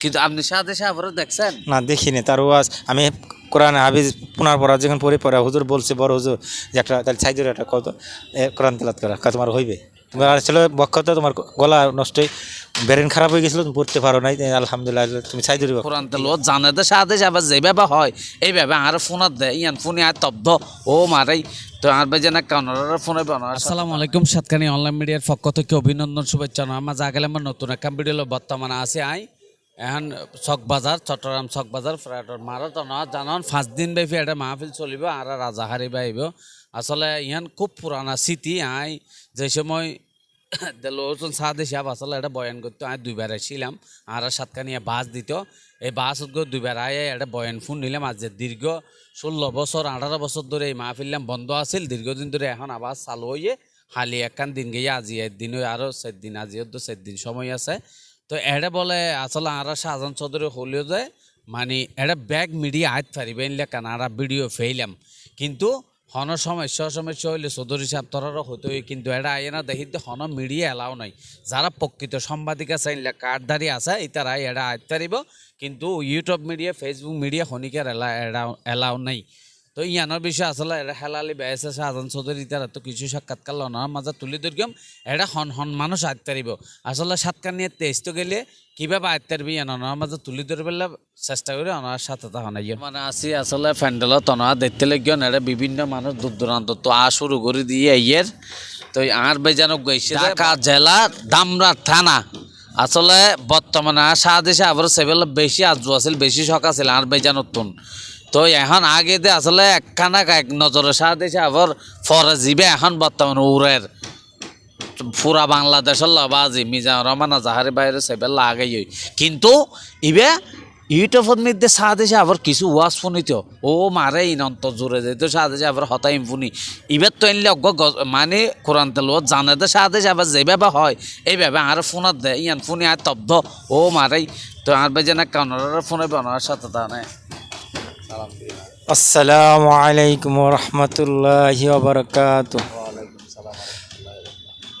কিন্তু আপনি সাথে সাহাবরে দেখছেন? না দেখিনি তার ওয়াজ। আমি কোরআন হাবিজ পুনার পড়া যখন পড়ে পড়া হুজুর বলছে বড় হুজুর যে একটা তাহলে সাইজের একটা কত কোরআন তেলাত করা তোমার হইবে? তোমার আর ছিল বক্ষতে তোমার গলা নষ্টই ব্রেন খারাপ হয়ে গেছিল তুমি পড়তে পারো নাই আলহামদুলিল্লাহ তুমি সাইজের কোরআন তেল জানে তো সাথে সাহাবা যেভাবে হয় এইভাবে আর ফোনত দেয় ইয়ান ফোনে আর তব্ধ ও মারাই তো আর বেজে না কানর ফোনে বানার আসসালামু আলাইকুম সাতকানি অনলাইন মিডিয়ার পক্ষ থেকে অভিনন্দন শুভেচ্ছা আমার জাগালে আমার নতুন একটা ভিডিও বর্তমানে আছে আই এখন চকবাজার চট্টগ্রাম চকবাজার ফ্রাইটর মারত ন জানন পাঁচ দিন ব্যাপী একটা মাহফিল চলিব আর রাজা হারিব আহিব। আসলে ইহান খুব পুরানা স্মৃতি আই, যে সময় দেলোচন সাদে সাহেব আসলে এটা বয়ান করতো আমি দুইবার আসছিলাম আর সাতকানিয়া বাস দিত। এই গিয়ে দুইবার আয় একটা বয়ান ফোন নিলাম আজ যে দীর্ঘ ষোলো বছর আঠারো বছর ধরে এই মাহফিলাম বন্ধ আছিল দীর্ঘদিন ধরে এখন আবার চালু হয়ে খালি একখান দিন গিয়ে আজি হয়ে আরও চার দিন আজিও তো চার দিন সময় আছে। তো এটা বলে, আসলে আর শাহজাহান চৌধুরী হলেও যে মানে এটা ব্যাগ মিডিয়া আইত পারিবে কেন? আর ভিডিও ফেইলাম। কিন্তু হন সমস্যা সমস্যা হইলে চৌধুরী সাহেব তরারও হয় কিন্তু এটা আইনা দেখিতে হন মিডিয়া এলাও নাই। যারা প্রকৃত সাংবাদিক আছে, এনলে কার্ডধারী আছে ইতারা এটা আইত পারিব, কিন্তু ইউটিউব মিডিয়া ফেসবুক মিডিয়া খনিকের এলা এলাও নাই। তো ইয়ানোর বিষয় আসলে এটা হেলালি বেয়েছে শাহজাহান চৌধুরী তারা তো কিছু সাক্ষাৎকার লনার মাঝে তুলি ধরিম এটা হন হন মানুষ আইত পারিব আসলে সাতকার নিয়ে তেইশ তো গেলে কীভাবে আইত পারবি ইয়ানোর মাঝে তুলি ধরবে চেষ্টা করে ওনার সাথে হনাই মানে আছি আসলে ফ্যান্ডেল তনা দেখতে লাগিও এটা বিভিন্ন মানুষ দূর দূরান্ত তো আ শুরু করে দিয়ে ইয়ের তো আর বেজানো গেছে ঢাকা জেলা দামরা থানা। আসলে বর্তমানে সাদেশে আবার সেবেল বেশি আজু আছিল, বেশি শখ আছিল, আর বেজা নতুন। তো এখন আগে দিয়ে আসলে একখানা এক নজরে সাদেশে আবার ফরে জিবে এখন বর্তমানে উড়ের পুরা বাংলাদেশের লবাজি মিজা রহমান জাহারি বাইরে সেবেল আগেই। কিন্তু ইবে ইউটিউবের মধ্যে সাদেশে আবার কিছু ওয়াজ শুনিত ও মারে ইনন্ত জোরে যেত সাদেশে আবার হতাইম শুনি ইবার তো এনলে অজ্ঞ মানে কোরআন তেল জানে তো সাদেশে আবার যেভাবে হয় এইভাবে আর ফোনত দেয় ইয়ান ফোনে আর তব্ধ ও মারাই। তো আর বেজে না কানরের ফোনে বানার সাথে তা নাই। আসসালামু আলাইকুম রহমতুল্লাহি ওবরকাত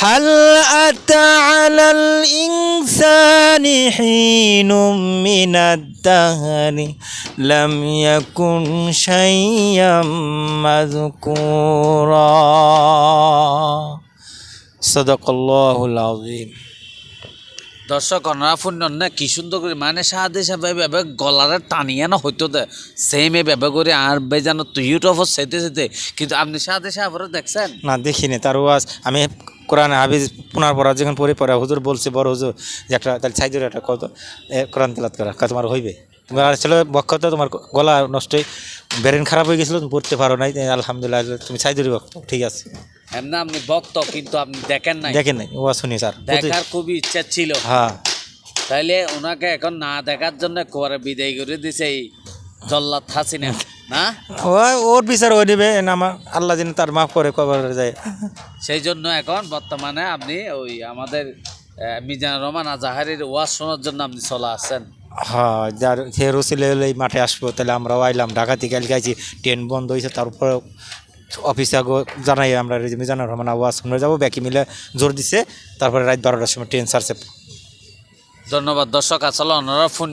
هل أتى على الإنسان حين من الدهر لم يكن شيئا مذكورا صدق الله العظيم দর্শক অনারা ফুন্য না কি সুন্দর করে মানে সাহায্য সাহেব এভাবে গলারে টানিয়ে না হইতো দে সেম এভাবে করে আর বেজানো তো ইউটিউব সেতে সেতে কিন্তু আপনি সাহায্য সাহেবরে দেখছেন না দেখিনি তার ওয়াজ আমি কোরআন হাবিজ পুনার পড়া যখন পড়ে পড়া হুজুর বলছে বড় হুজুর যে একটা তাহলে সাইজের একটা কত কোরআন তেলাত করা তোমার হইবে? তোমার আর ছিল বক্ষতে তোমার গলা নষ্ট ব্রেন খারাপ হয়ে গেছিল তুমি পড়তে পারো নাই আলহামদুলিল্লাহ তুমি সাইজের বক্ত ঠিক আছে। এমনি আপনি ভক্ত কিন্তু আপনি দেখেন নাই। দেখেন নাই ওয়াজ শুনি স্যার দেখার খুবই ইচ্ছা ছিল। হ্যাঁ। তাইলে ওনাকে এখন না দেখার জন্য করে বিদায় করে দিছে এই জল্লাদ হাসিনা। না? ও ওর বিচার ওই নেবে আমার আল্লাহ যেন তার মাফ করে কবর যায়। সেই জন্য এখন বর্তমানে আপনি ওই আমাদের আহ, মিজানুর রহমান আজাহারির ওয়াজ শোনার জন্য আপনি চলে আসছেন। হ্যাঁ যার সে রসিলে এই মাঠে আসব তাহলে আমরাও আইলাম। ঢাকা থেকে আইছি ট্রেন বন্ধ হয়েছে তারপর অফিসে আগো জানাই আমরা মিজানুর রহমান আওয়াজ শুনে যাব ব্যাকি মিলে জোর দিছে তারপরে রাত বারোটার সময় ট্রেন ছাড়ছে। ধন্যবাদ দর্শক আসলে ওনারা ফোন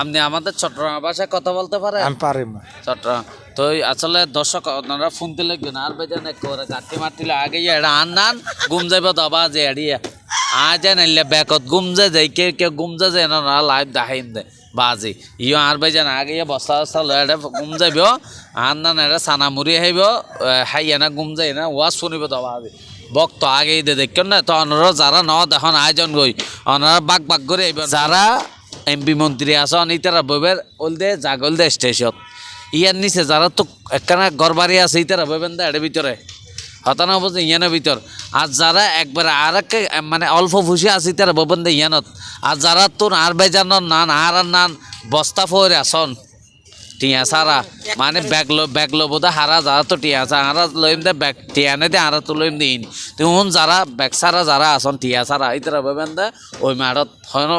আপনি আমাদের চট্টগ্রাম ভাষায় কথা বলতে পারেন? আমি পারি চট্টগ্রাম। তো আসলে দর্শক ওনারা ফোন দিলে আর বেজানে করে গাঁটি মারতিলে আগে এটা আন নান গুম যাইব দবা যে এড়িয়ে। আজ নাইলে ব্যাকত গুম যে যাই কে কে গুম যে যে না লাইভ দেখাইন দে বাজি। ইও আর বেজান আগে বস্তা বস্তা লয় এটা গুম যাইব আন নান এটা সানা মুড়ি আহিব হাইয়া না গুম যাই না ওয়াজ শুনিব দবা। আজি বক্ত আগেই দে দেখ না, তো অনারা যারা ন দেখুন আয়োজন গই অনারা বাক বাক করে। যারা এমপি মন্ত্রী আছে, অনিতারা বইবের ওল দে জাগল দে স্টেশন। ইয়ার নিচে যারা তো একখানা ঘর বাড়ি আছে, ইতারা বইবেন দে এর ভিতরে। হতানা বলছে ইয়ানের ভিতর। আর যারা একবার আর একে মানে অল্প ফুসি আছে তারা বইবেন দে ইয়ানত। আর যারা তোর আর বেজানোর নান, আর নান বস্তা ফরে আসন টিয়া সারা। মানে ব্যাগ লো ব্যাগ লো বোধ হারা যারা তো টিয়া আছে লইম দে, ব্যাগ টিয়া দে, হারা তো লইম দিন তুন যারা, ব্যাগ সারা যারা আসন টিয়া সারা, ইতরা ভাবেন দে, ওই মাঠত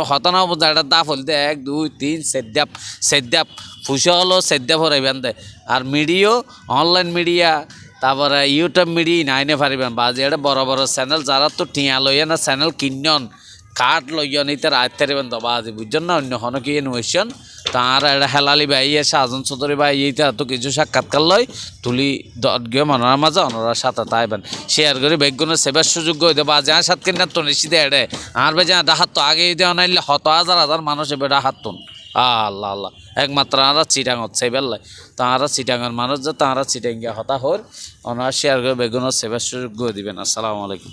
হতনা বোধ এটা দা ফল এক, দুই, তিন, সেদ্যাপ সেদ্যাপ, ফুসে হলো, সেদ্যাপ হরাইবেন দে। আর মিডিও, অনলাইন মিডিয়া, তারপরে ইউটিউব মিডিয়া, নাইনে পারিবেন বা যে বড় বড় চ্যানেল, যারা তো টিয়া লইয়া না, চ্যানেল কিনন কাঠ লইয়া নিতে রাখতে পারিবেন দবা আজি বুঝছেন না অন্য হন কি ইনভেশন তার এটা হেলালি ভাই এসে আজন চৌধুরী ভাই এইটা তো কিছু সাক্ষাৎকার লয় তুলি দত গিয়ে মনোরা মাঝে অনরার সাথে তাইবেন শেয়ার করে বেগুনের সেবার সুযোগ হইতে বা যা সাত কিনা তো নিশ্চিত এড়ে আর ভাই যা ডাহাত তো আগে দিয়ে অনাইলে হত হাজার হাজার মানুষ এবার তুন। আল্লাহ আল্লাহ। একমাত্র আমরা চিটাং হচ্ছে বেল্লাই তাঁরা চিটাঙের মানুষ যে তাঁরা চিটাঙ্গিয়া হতা হর ওনারা শেয়ার করে বেগুনের সেবার সুযোগ দিবেন। আসসালামু আলাইকুম।